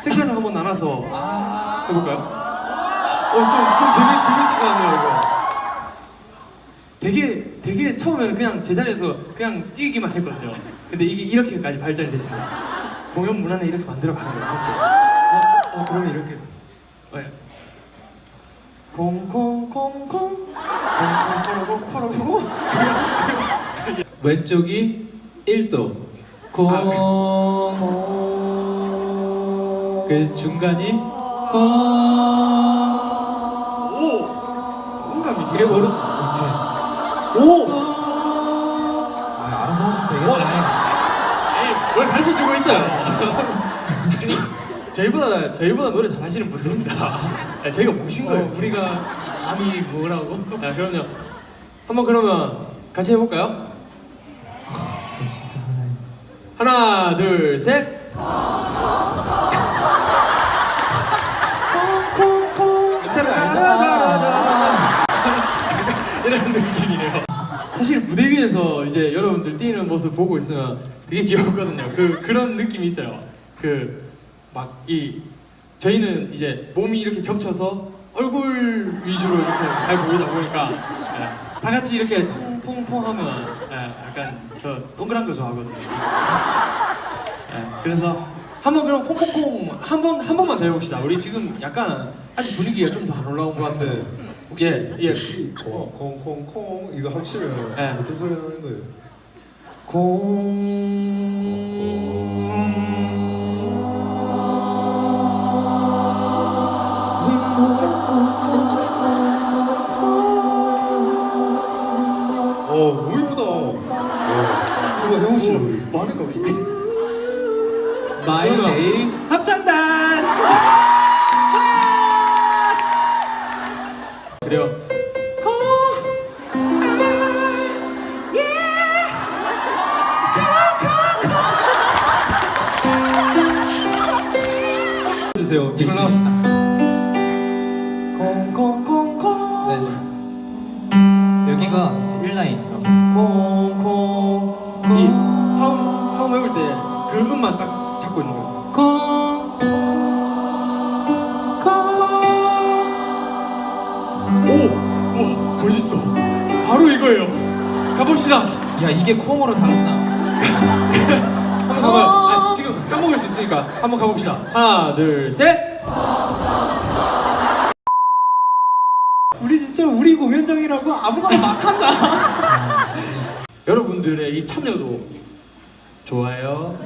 섹션을 한번 나눠서 해볼까요? 어, 좀, 좀 재밌, 재밌을 것 같네요, 이거. 되게, 되게 처음에는 그냥 제자리에서 그냥 뛰기만 했거든요. 근데 이게 이렇게까지 발전이 됐습니다. 공연 문화는 이렇게 만들어 가는 거예요, 함께. 어, 어, 그러면 이렇게. 네. 콩콩콩콩 콩콩콩콩 콩콩콩 왼쪽이 1도 공. 그 중간이 공. 오! 뭔가 되게 오른 못해. 오! 아, 알아서 하시면 되겠네. 뭘 가르쳐 주고 있어요. 아니, 저희보다 저희보다 노래 잘하시는 분들입니다. 아, 저희가 모신 거예요. 어, 우리가 감히 뭐라고? 아, 그럼요. 한번 그러면 같이 해볼까요? 진짜. 하나, 둘, 셋. 느낌이네요. 사실 무대 위에서 이제 여러분들 뛰는 모습 보고 있으면 되게 귀엽거든요. 그 그런 느낌이 있어요. 그 막 이 저희는 이제 몸이 이렇게 겹쳐서 얼굴 위주로 이렇게 잘 보이다 보니까 예, 다 같이 이렇게 통통통하면 예, 약간 저 동그란 거 좋아하거든요. 예, 그래서 한번 그럼 콩콩콩 한번한 번만 더 해봅시다. 우리 지금 약간 아직 분위기가 좀 더 안 올라온 것 같아요. 네. 예, 예. 콩콩 콩 콩 이거 합치면 네. 어떤 소리 나는 거예요? 어 너무 이쁘다. 네. 이거 해보시죠 우리. 뭐하는 거 우리? 마이 그러면- 네임 그래요. 주세요. 이걸로 합시다. 콩콩콩콩. 네. 여기가 이제 1라인. 콩콩. 이 화음 화음 외울 때 그 음만 딱 바로 이거예요. 가봅시다. 야 이게 콩으로 나. 한번 가봐요. 아, 지금 까먹을 수 있으니까 한번 가봅시다. 하나, 둘, 셋. 우리 진짜 우리 공연장이라고 아무거나 막 한다. 여러분들의 이 참여도 좋아요.